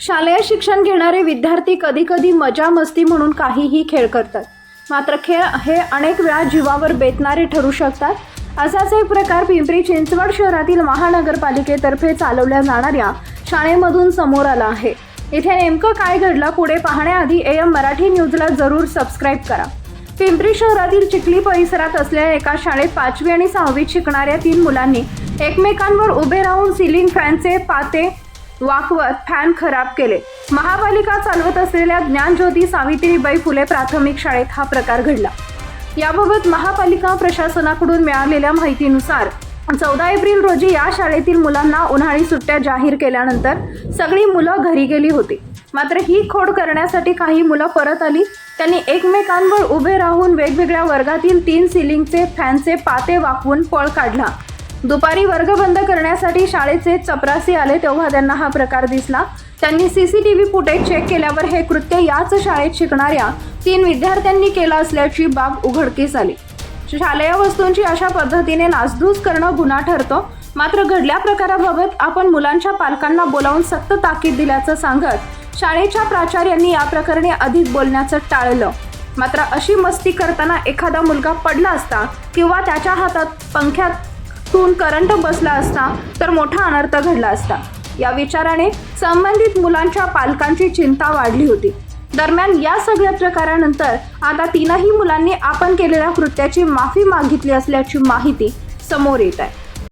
शालेय शिक्षण घेणारे विद्यार्थी कधीकधी मजा मस्ती म्हणून काहीही खेळ करतात. मात्र खेळ हे अनेक वेळा जीवावर बेतणारे ठरू शकतात. असाच एक प्रकार पिंपरी चिंचवड शहरातील महानगरपालिकेतर्फे चालवल्या जाणाऱ्या शाळेमधून समोर आला आहे. इथे नेमकं काय घडलं पुढे पाहण्याआधी ए एम मराठी न्यूजला जरूर सबस्क्राईब करा. पिंपरी शहरातील चिखली परिसरात असलेल्या एका शाळेत पाचवी आणि सहावीत शिकणाऱ्या तीन मुलांनी एकमेकांवर उभे राहून सिलिंग फॅनचे पाते वाकवत फॅन खराब केले. महापालिका चालवत असलेल्या ज्ञानज्योती सावित्रीबाई फुले प्राथमिक शाळेत हा प्रकार घडला. याबाबत महापालिका प्रशासनाकडून मिळालेल्या माहितीनुसार चौदा एप्रिल रोजी या शाळेतील मुलांना उन्हाळी सुट्ट्या जाहीर केल्यानंतर सगळी मुलं घरी गेली होती. मात्र ही खोड करण्यासाठी काही मुलं परत आली. त्यांनी एकमेकांवर उभे राहून वेगवेगळ्या वर्गातील तीन सिलिंगचे फॅनचे पाते वाकवून पळ काढला. दुपारी वर्ग बंद करण्यासाठी शाळेचे चपरासी आले तेव्हा त्यांना हा प्रकार दिसला. त्यांनी सीसीटीव्ही फुटेज चेक केल्यावर हे कृत्य याच शाळेत शिकणाऱ्या तीन विद्यार्थ्यांनी केलं असल्याची बाब उघडकीस आली. शालेय वस्तूंची अशा पद्धतीने नासधूस करणं गुन्हा ठरतो. मात्र घडल्या प्रकाराबाबत आपण मुलांच्या पालकांना बोलावून सक्त ताकीद दिल्याचं सांगत शाळेच्या प्राचार्यांनी या प्रकरणी अधिक बोलण्याचं टाळलं. मात्र अशी मस्ती करताना एखादा मुलगा पडला असता किंवा त्याच्या हातात पंख्यात पंख्यातून करंट बसला असता तर मोठा अनर्थ घडला असता. या विचाराने संबंधित मुलांच्या पालकांची चिंता वाढली होती. दरम्यान या सगळ्या प्रकारानंतर आता तीनही मुलांनी आपण केलेल्या कृत्याची माफी मागितली असल्याची माहिती समोर येत आहे.